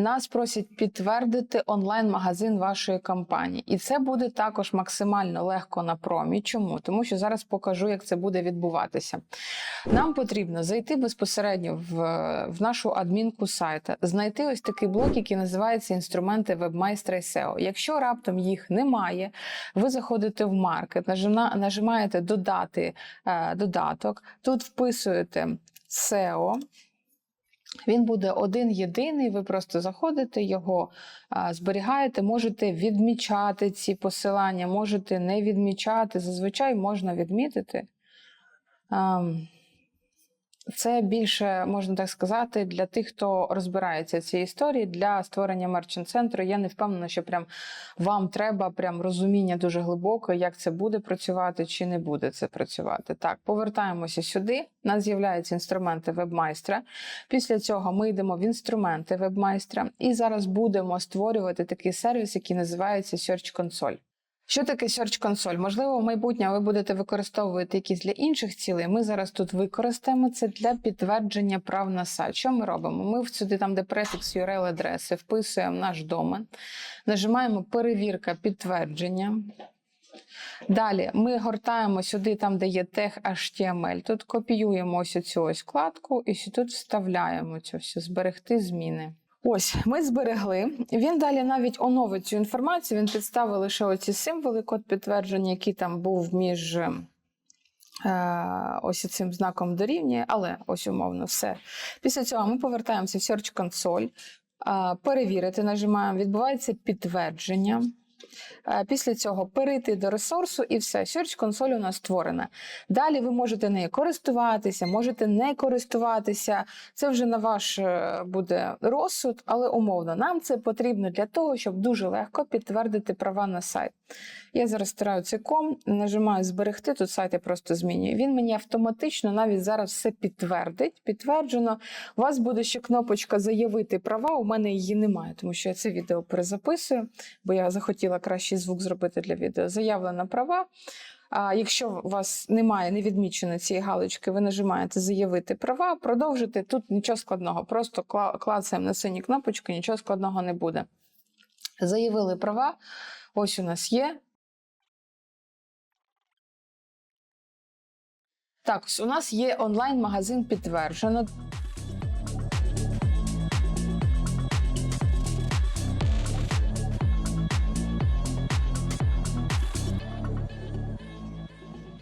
нас просять підтвердити онлайн-магазин вашої компанії, і це буде також максимально легко на промі. Чому? Тому що зараз покажу, як це буде відбуватися. Нам потрібно зайти безпосередньо в, в нашу адмінку сайта, знайти ось такий блок, який називається інструменти вебмайстра і SEO. Якщо раптом їх немає, ви заходите в маркет, нажимаєте додати е, додаток, тут вписуєте SEO. Він буде один єдиний. Ви просто заходите, його зберігаєте, можете відмічати ці посилання, можете не відмічати. Зазвичай можна відмітити. Це більше, можна так сказати, для тих, хто розбирається в цій історії, для створення мерчант-центру. Я не впевнена, що прям вам треба прям розуміння дуже глибоке, як це буде працювати чи не буде це працювати. Так, повертаємося сюди. У нас з'являються інструменти вебмайстра. Після цього ми йдемо в інструменти вебмайстра і зараз будемо створювати такий сервіс, який називається Search Console. Що таке Search Console? Можливо, в майбутнє ви будете використовувати якісь для інших цілей. Ми зараз тут використаємо це для підтвердження прав на сайт. Що ми робимо? Ми сюди, там, де префікс URL адреси, вписуємо наш домен, нажимаємо перевірка підтвердження. Далі ми гортаємо сюди, там, де є тег HTML. Тут копіюємо ось цю ось вкладку і тут вставляємо цю всю зберегти зміни. Ось ми зберегли. Він далі навіть оновить цю інформацію. Він підставив лише оці символи, код підтвердження, який там був між е, ось цим знаком дорівнює, але ось умовно все. Після цього ми повертаємося в Search Console, е, перевірити, нажимаємо, відбувається підтвердження. Е, Після цього перейти до ресурсу і все. Search консоль у нас створена. Далі ви можете нею користуватися, можете не користуватися. Це вже на ваш е, буде розсуд, але умовно. Нам це потрібно для того, щоб дуже легко підтвердити права на сайт. Я зараз стираю цей ком, нажимаю зберегти. Тут сайт я просто змінюю. Він мені автоматично навіть зараз все підтвердить. Підтверджено. У вас буде ще кнопочка заявити права. У мене її немає, тому що я це відео перезаписую, бо я захотіла кращий звук зробити для відео. Заявлена права. А якщо у вас немає, не відмічено цієї галочки, ви нажимаєте заявити права, продовжити. Тут нічого складного, просто кла- клацаємо на синю кнопочку, нічого складного не буде. Заявили права. Ось у нас є. Так, у нас є онлайн-магазин підтверджено.